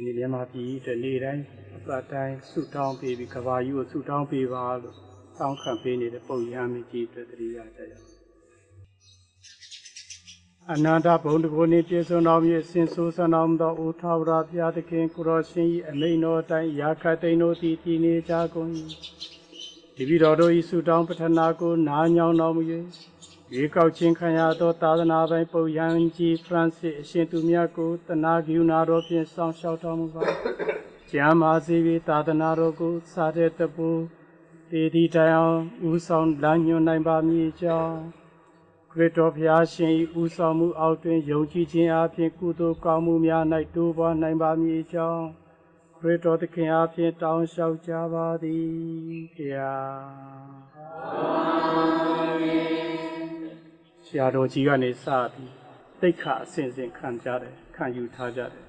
ဒီနေ့မြန်မာပြည်အတွက်နေ့တိုင်းအပတ်တိုင်းဆုတောင်းပေးပြီးကဘာယူကိုဆုတောင်းပေးပါလို့တောင်းခံပေးနေတဲ့ပုံရမ်းမကြီးအတွက်တတိယကြရအောင်အနန္တဘုံတကုနေပြေဆုံးတော်မူအစဉ်ဆိုးဆန်းတော်မူသောအိုထာဝရဘုရားသခင်ကိုရောရှင်၏အမိန်တော်အတိုင်းရာခတ်သိန်းတို့သည်တည်နေကြကုန်၏ဒီပြီးတော်တို့၏ဆုတောင်းပတ္ထနာကိုနားညောင်းတော်မူ၍ ရေကောက်ခြင်းခံရသောသာသနာပိုင်ပုံရမ်းကြီးဖရန့်စစ်အရှင်သူမြတ်ကိုတနာဂုဏတော်ဖြင့်စောင့်ရှောက်တော်မူပါကျမ်းမာစီပြီးသာသနာတော်ကိုစာတဲ့တပူဒီဒီတိုင်အောင်ဥဆောင်လမ်းညွှန်နိုင်ပါမည်ကြောင်းခရစ်တော်ဘုရားရှင်၏ဥဆောင်မှုအောက်တွင်ယုံကြည်ခြင်းအပြင်ကုသိုလ်ကောင်းမှုများ၌တိုးပွားနိုင်ပါမည်ကြောင်းခရစ်တော်သခင်အပြင်တောင်းလျှောက်ကြပါသည်ဖျာ ဆရာတော်ကြီးကနေစပြီးတိတ်ခအစဉ်စဉ်ခံကြတယ်ခံယူထားကြတယ်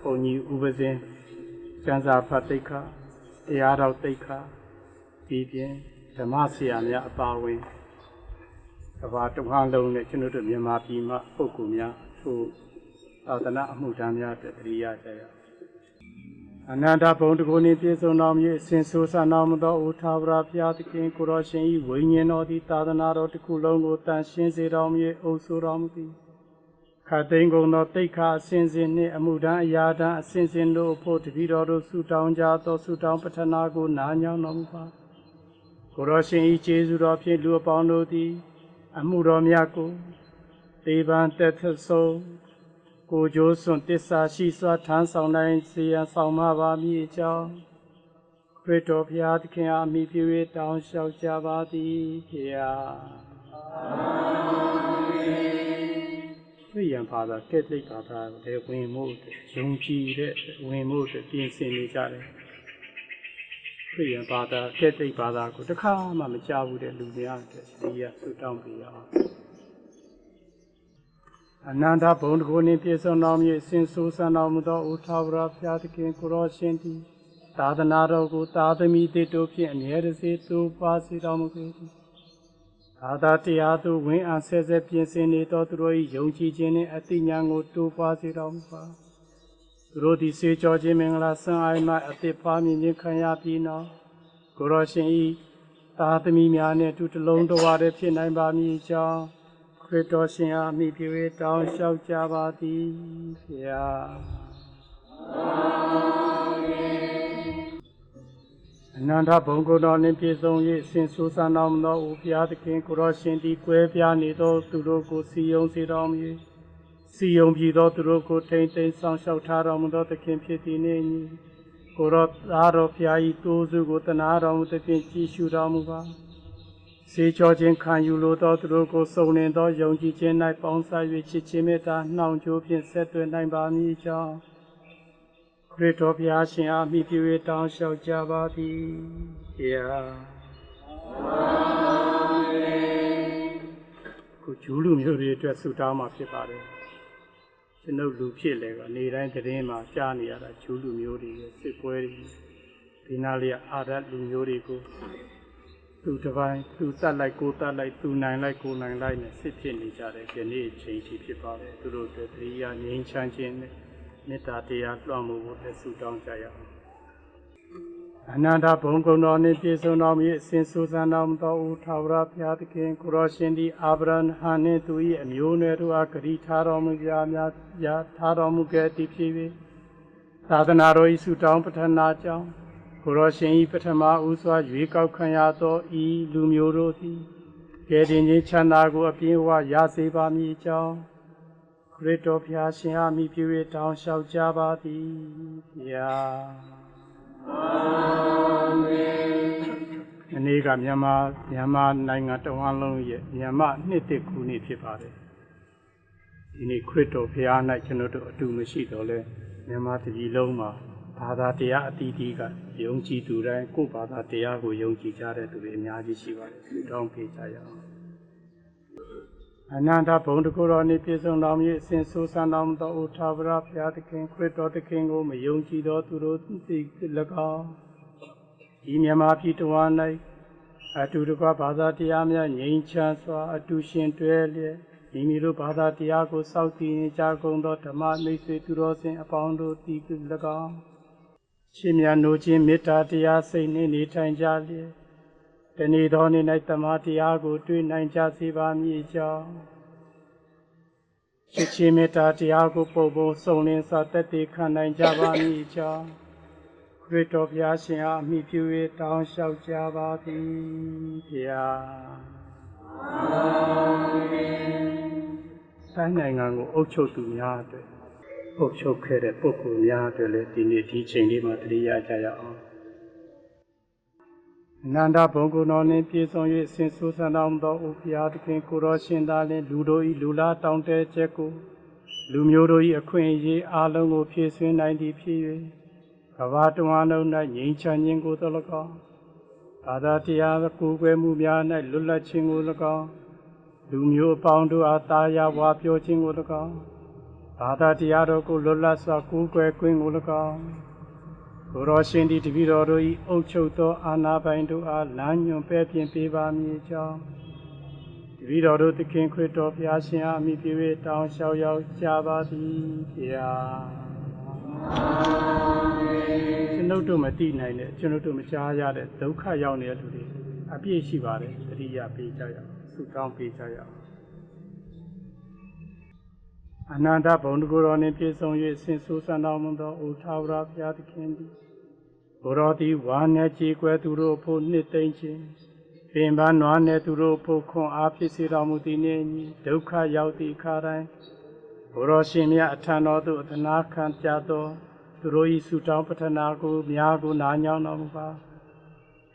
ဘုန်းကြီးဥပဇင်းကျမ်းစာဖတ်တိတ်ခတရားတော်တိတ်ခဒီပြင်ဓမ္မဆရာများအပါအဝင်ကဘာတဝန်းလုံးနဲ့ကျွန်တော်တို့မြန်မာပြည်မှာပုဂ္ဂိုလ်များသူသာသနာအမှုထမ်းများအတွက်တရိယာကြရအောင် အနန္တဘုံတကုနေပြည့်စုံတော်မူအစဉ်ဆိုးဆန်းတော်မူသောဥထာဝရဘုရားသခင်ကိုရောရှင်၏ဝိညာဉ်တော်သည်သာသနာတော်တစ်ခုလုံးကိုတန်ရှင်းစေတော်မူ၏အုပ်ဆိုးတော်မူသည်ခတ်သိမ်းကုန်သောတိတ်ခါအစဉ်စဉ်နှင့်အမှုတန်းအရာတန်းအစဉ်စဉ်တို့အဖို့တပည့်တော်တို့ဆုတောင်းကြသောဆုတောင်းပတ္ထနာကိုနားညောင်းတော်မူပါကိုရောရှင်ဤကျေးဇူးတော်ဖြင့်လူအပေါင်းတို့သည် အမှုတော်များကိုသေပန်တက်သဆုံး ကိုကြိုးစွန်တစ္ဆာရှိစွာထမ်းဆောင်နိုင်စေရန်ဆောင်မပါမည်အကြောင်းခရစ်တော်ဘုရားသခင်အားမိပြု၍တောင်းလျှောက်ကြပါသည်ဖျာခရိယန်ဘာသာကက်သလစ်ဘာသာလည်းဝင်မှုယုံကြည်တဲ့ဝင်မှုအတွက်ပြင်ဆင်နေကြတယ်ခရိယန်ဘာသာကက်သလစ်ဘာသာကိုတစ်ခါမှမကြားဘူးတဲ့လူတွေအားအတွက်ဒီရဆုတောင်းပေးရအောင် အနန္တဘုံတကုနှင့်ပြည့်စုံတော်မူ၏စင်ဆိုးဆန်းတော်မူသောဥထာဝရဘုရားသခင်ကိုရောရှင်သည်သာသနာတော်ကိုသာသမီတေတို့ဖြင့်အမြဲတစေသို့ပါစေတော်မူပေသည်အာသာတရားသို့ဝင်းအားဆဲဆဲပြင်ဆင်နေသောသူတို့၏ယုံကြည်ခြင်းနှင့်အသိဉာဏ်ကိုတိုးပွားစေတော်မူပါသူတို့သည်စေကြောခြင်းမင်္ဂလာဆံအိုင်မှအသစ်ပွားမြင်ခြင်းခံရပြီးနောက်ကိုရောရှင်၏သာသမီများနှင့်အတူတလုံးတော်ဝါတဲ့ဖြစ်နိုင်ပါမည်ကြောင်းခ ရစ်တော်ရှင်အားမိပြု၍တောင်းလျှောက်ကြပါသည်ဖျာအနန္တဘုံကိုယ်တော်နှင့်ပြည့်စုံ၍ဆင်ဆူဆန်းတော်မူသောဦးဘုရားသခင်ကိုရောရှင်သည်ကွဲပြားနေသောသူတို့ကိုစီယုံစေတော်မူ၍စီယုံပြီးသောသူတို့ကိုထိမ့်သိမ်းဆောင်ရှောက်ထားတော်မူသောသခင်ဖြစ်သည်နှင့်အညီကိုရောသားတော်ဘုရား၏တိုးစုကိုတနာတော်မူသဖြင့်ကြည်ရှုတော်မူပါ စေချောခြင်းခံယူလိုသောသူတို့ကိုစုံလင်သောယုံကြည်ခြင်း၌ပေါင်းစပ်၍ချစ်ခြင်းမေတ္တာနှောင့်ကြိုးဖြင့်ဆက်သွယ်နိုင်ပါမည်ကြောင်းခရစ်တော်ဘုရားရှင်အားမိပြု၍တောင်းလျှောက်ကြပါသည်။ဘုရားခုဂျူးလူမျိုးတွေအတွက်ဆုတောင်းမှာဖြစ်ပါတယ်။ကျွန်ုပ်လူဖြစ်လေကနေတိုင်းသတင်းမှာကြားနေရတာဂျူးလူမျိုးတွေရဲ့စစ်ပွဲတွေဒီနာလေးအာရတ်လူမျိုးတွေကို သူတစ်ပိုင်းသူတတ်လိုက်ကိုတတ်လိုက်သူနိုင်လိုက်ကိုနိုင်လိုက်နဲ့စစ်ဖြစ်နေကြတယ်ဒီနေ့အချိန်ရှိဖြစ်ပါတယ်သူတို့အတွက်တရားငြိမ်းချမ်းခြင်းနဲ့မေတ္တာတရားလွှမ်းမိုးဖို့လည်းဆုတောင်းကြရအောင်အနန္တဘုံကုံတော်နှင့်ပြည့်စုံတော်မူ၏အစဉ်ဆိုးစံတော်မူသောဦးထာဝရဘုရားသခင်ကိုရောရှင်သည်အာဗြဟံဟန်နှင့်သူ၏အမျိုးအနွယ်တို့အားဂတိထားတော်မူကြများရာထားတော်မူခဲ့သည်ဖြစ်၍သာသနာတော်၏ဆုတောင်းပဋ္ဌနာကြောင့် ကိုရောရှင်၏ပထမဦးစွာရွေးကောက်ခံရသောဤလူမျိုးတို့သည်ကယ်တင်ခြင်းချမ်းသာကိုအပြည့်အဝရစေပါမည်ကြောင်းခရစ်တော်ဘုရားရှင်အားမိပြု၍တောင်းလျှောက်ကြပါသည်ဘုရားအာမင်ဒီနေ့ကမြန်မာမြန်မာနိုင်ငံတဝန်းလုံးရဲ့မြန်မာနှစ်တစ်ခုနှစ်ဖြစ်ပါတယ်ဒီနေ့ခရစ်တော်ဘုရား၌ကျွန်တော်တို့အတူမရှိတော့လဲမြန်မာတပြည်လုံးမှာ ဘာသာတရားအသီးသီးကယုံကြည်သူတိုင်းကိုယ့်ဘာသာတရားကိုယုံကြည်ကြတဲ့သူတွေအများကြီးရှိပါတယ်ဆုတောင်းပေးကြရအောင်အနန္တဘုံတကူတော်နှင့်ပြည့်စုံတော်မူ၏အစဉ်ဆိုးဆန်းတော်မူသောအိုထာဝရဘုရားသခင်ခရစ်တော်သခင်ကိုမယုံကြည်သောသူတို့သိ၎င်းဤမြတ်မာပြည်တော်၌အတူတကွဘာသာတရားများငြိမ်းချမ်းစွာအတူရှင်တွဲလျက်ယမိမိတို့ဘာသာတရားကိုစောင့်တည်ရင်ကြာကုန်သောဓမ္မမိတ်ဆွေသူတော်စင်အပေါင်းတို့တည်ပြု၎င်း ရှင်မြတ်နိုးခြင်းမေတ္တာတရားစိတ်နှင့်နေထိုင်ကြလျက်တနေ့သောနေ့၌တမန်တရားကို တွေ့နိုင်ကြစေပါမည်ကြောင်းချစ်ချင်းမေတ္တာတရားကိုပုံပုံစုံလင်စွာတက်တည်ခံနိုင်ကြပါမည်ကြောင်းခရစ်တော်ဘုရားရှင်အားအမိပြု၍တောင်းလျှောက်ကြပါသည်ဘုရားတိုင်းနိုင်ငံကိုအုပ်ချုပ်သူများအတွက် အုပ်ချုပ်ခဲ့တဲ့ပုဂ္ဂိုလ်များအတွက်လည်းဒီနေ့ဒီချိန်လေးမှာတတိယကြရအောင်အနန္တဘုံကုတော်နှင့်ပြည့်စုံ၍ဆင်ဆူဆန္တော်မူသောဥပ္ပယသခင်ကိုတော်ရှင်သာလင်လူတို့၏လူလားတောင်းတချက်ကိုလူမျိုးတို့၏အခွင့်အရေးအလုံးကိုဖြည့်ဆွင်းနိုင်သည်ဖြစ်၍ကမ္ဘာတဝန်းလုံး၌ငြိမ်းချမ်းခြင်းကိုသော၎င်းဘာသာတရားကိုယ်ွယ်မှုများ၌လွတ်လပ်ခြင်းကို၎င်းလူမျိုးအပေါင်းတို့အားတာယာဝါပြောခြင်းကို၎င်း ဘာသာတရားတော်ကိုလွတ်လပ်စွာကိုယ်ွယ်ခွင့်ကို၎င်းကိုရောရှင်ဒီတပည့်တော်တို့၏အုပ်ချုပ်သောအာဏာပိုင်တို့အားလမ်းညွှန်ပဲ့ပြင်ပေးပါမည်ကြောင်းတပည့်တော်တို့သခင်ခရစ်တော်ဘုရားရှင်အားအမိပြု၍တောင်းလျှောက်ရောက်ကြပါသည်ဘုရားကျွန်ုပ်တို့မသိနိုင်တဲ့ကျွန်ုပ်တို့မကြားရတဲ့ဒုက္ခရောက်နေတဲ့လူတွေအပြည့်ရှိပါတယ်တတိယပေးကြရအောင်ဆုတောင်းပေးကြရအောင် အနန္တဘုံတကူတော်နှင့်ပြည့်စုံ၍ဆင်ဆူဆန္တော်မူသောအိုထာဝရဘုရားသခင်သည်ဘုရောတိဝါနဲ့ကြည်ကွယ်သူတို့ဖို့နှစ်သိမ့်ခြင်းပင်ပန်းနွားနဲ့သူတို့ဖို့ခွန်အားဖြစ်စေတော်မူသည်နှင့်အညီဒုက္ခရောက်သည့်အခါတိုင်းဘုရောရှင်မြတ်အထံတော်သို့အသနာခံကြသောသူတို့၏ဆုတောင်းပတနာကိုများကိုနာညောင်းတော်မူပါ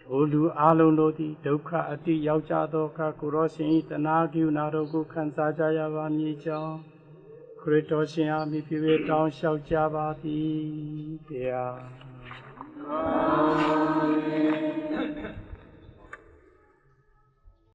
ထိုလူအလုံးတို့သည်ဒုက္ခအတိရောက်ကြသောအခါကိုရောရှင်၏တနာကရုဏာတို့ကိုခံစားကြရပါမည်ကြောင်း ခရစ်တော်ရှင်အားမိဖြစ်၍တောင်းလျှောက်ကြပါသည်ဗျာအာမင်